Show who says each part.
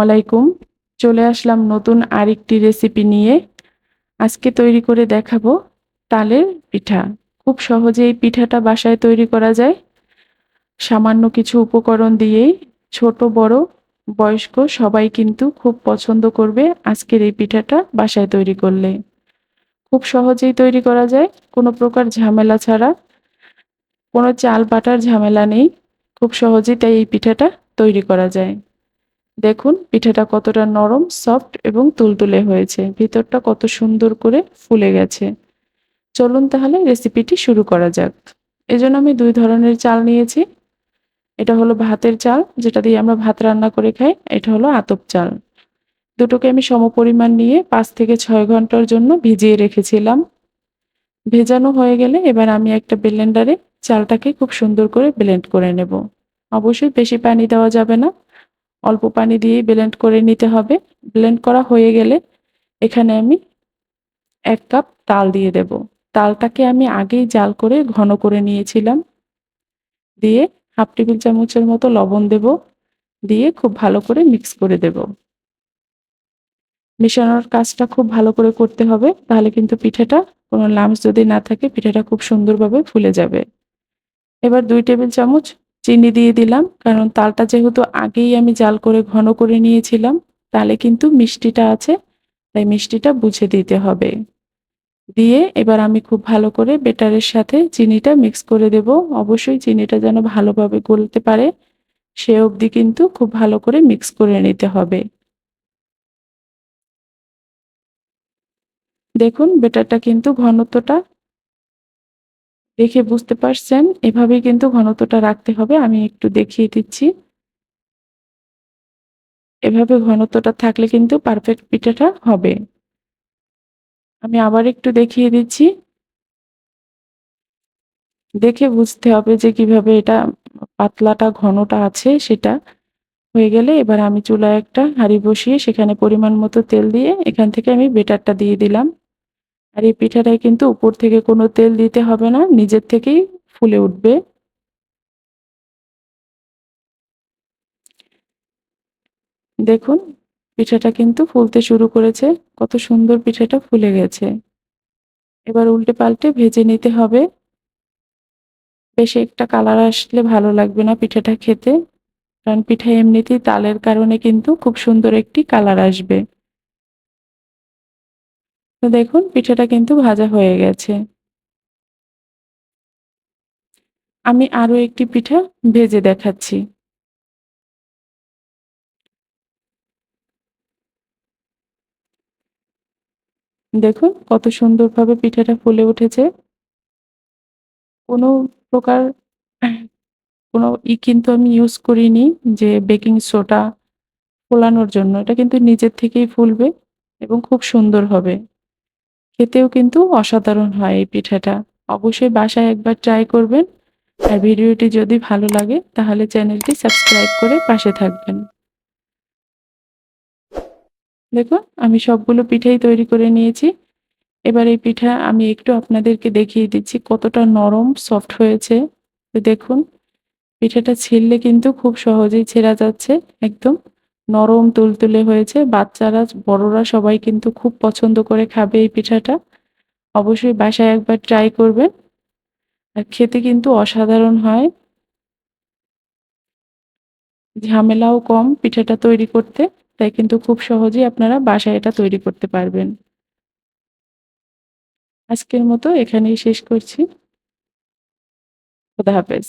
Speaker 1: আলাইকুম। চলে আসলাম নতুন আরেকটি রেসিপি নিয়ে। আজকে তৈরি করে দেখাবো তালের পিঠা। খুব সহজে এই পিঠাটা বাসায় তৈরি করা যায়। সামান্য কিছু উপকরণ দিয়েই ছোট, বড়, বয়স্ক সবাই কিন্তু খুব পছন্দ করবে আজকের এই পিঠাটা বাসায় তৈরি করলে। খুব সহজেই তৈরি করা যায়, কোনো প্রকার ঝামেলা ছাড়া। কোনো চাল বাটার ঝামেলা নেই। খুব সহজেই তাই এই পিঠাটা তৈরি করা যায়। দেখুন, পিঠাটা কতটা নরম, সফট এবং তুলতুলে হয়েছে। ভিতরটা কত সুন্দর করে ফুলে গেছে। চলুন তাহলে রেসিপিটি শুরু করা যাক। এজন্য আমি দুই ধরনের চাল নিয়েছি। এটা হলো ভাতের চাল, যেটা দিয়ে আমরা ভাত রান্না করে খাই। এটা হলো আতপ চাল। দুটোকে আমি সমপরিমাণ নিয়ে পাঁচ থেকে ছয় ঘণ্টার জন্য ভিজিয়ে রেখেছিলাম। ভেজানো হয়ে গেলে এবার আমি একটা ব্লেন্ডারে চালটাকে খুব সুন্দর করে ব্লেন্ড করে নেব। অবশ্যই বেশি পানি দেওয়া যাবে না। অল্প পানি দিয়েই ব্লেন্ড করে নিতে হবে। ব্লেন্ড করা হয়ে গেলে এখানে আমি এক কাপ তাল দিয়ে দেব। তালটাকে আমি আগেই জাল করে ঘন করে নিয়েছিলাম। দিয়ে হাফ টেবিল চামচের মতো লবণ দেব। দিয়ে খুব ভালো করে মিক্স করে দেব। মেশানোর কাজটা খুব ভালো করে করতে হবে। তাহলে কিন্তু পিঠাটা কোনো লামস যদি না থাকে, পিঠাটা খুব সুন্দরভাবে ফুলে যাবে। এবার দুই টেবিল চামচ চিনি দিয়ে দিলাম, কারণ তালটা যেহেতু আগেই আমি জাল করে ঘন করে নিয়েছিলাম তাহলে কিন্তু মিষ্টিটা আছে, তাই মিষ্টিটা বুঝে দিতে হবে। দিয়ে এবার আমি খুব ভালো করে বেটারের সাথে চিনিটা মিক্স করে দেব। অবশ্যই চিনিটা যেন ভালোভাবে গলতে পারে, সে অবধি কিন্তু খুব ভালো করে মিক্স করে নিতে হবে। দেখুন, বেটারটা কিন্তু ঘনত্বটা দেখে বুঝতে পারছেন? এভাবেই কিন্তু ঘনত্বটা রাখতে হবে। আমি একটু দেখিয়ে দিচ্ছি। এভাবে ঘনত্বটা থাকলে কিন্তু পারফেক্ট পিঠাটা হবে। আমি আবার একটু দেখিয়ে দিচ্ছি। দেখে বুঝতে হবে যে কীভাবে এটা পাতলাটা, ঘনটা আছে সেটা। হয়ে গেলে এবার আমি চুলায় একটা হাঁড়ি বসিয়ে সেখানে পরিমাণ মতো তেল দিয়ে এখান থেকে আমি বেটারটা দিয়ে দিলাম। আর এই পিঠাটায় কিন্তু উপর থেকে কোনো তেল দিতে হবে না, নিজের থেকেই ফুলে উঠবে। দেখুন, পিঠাটা কিন্তু ফুলতে শুরু করেছে, কত সুন্দর পিঠাটা ফুলে গেছে। এবার উল্টে পাল্টে ভেজে নিতে হবে। বেশি একটা কালার আসলে ভালো লাগবে না পিঠাটা খেতে, কারণ পিঠা এমনিতেই তালের কারণে কিন্তু খুব সুন্দর একটি কালার আসবে। তো দেখুন, পিঠাটা কিন্তু ভাজা হয়ে গেছে। আমি আরও একটি পিঠা ভেজে দেখাচ্ছি। দেখুন, কত সুন্দরভাবে পিঠাটা ফুলে উঠেছে। কোনো প্রকার, কোনো ই কিন্তু আমি ইউজ করিনি যে বেকিং সোডা ফোলানোর জন্য। এটা কিন্তু নিজের থেকেই ফুলবে এবং খুব সুন্দর হবে। খেতেও কিন্তু অসাধারণ হয় এই পিঠাটা। অবশ্যই বাসায় একবার ট্রাই করবেন। আর ভিডিওটি যদি ভালো লাগে, তাহলে চ্যানেলটি সাবস্ক্রাইব করে পাশে থাকবেন। দেখুন, আমি সবগুলো পিঠাই তৈরি করে নিয়েছি। এবার এই পিঠা আমি একটু আপনাদেরকে দেখিয়ে দিচ্ছি, কতটা নরম সফট হয়েছে। দেখুন, পিঠাটা ছিললে কিন্তু খুব সহজেই ছেঁড়া যাচ্ছে, একদম। নরম তুলতুলে হয়েছে। বাচ্চারা, বড়রা সবাই কিন্তু খুব পছন্দ করে খাবে এই পিঠাটা। অবশ্যই বাসায় একবার ট্রাই করবেন আর খেতে কিন্তু অসাধারণ হয়। ঝামেলাও কম পিঠাটা তৈরি করতে, তাই কিন্তু খুব সহজেই আপনারা বাসায় এটা তৈরি করতে পারবেন। আজকের মতো এখানেই শেষ করছি। খোদা হাফেজ।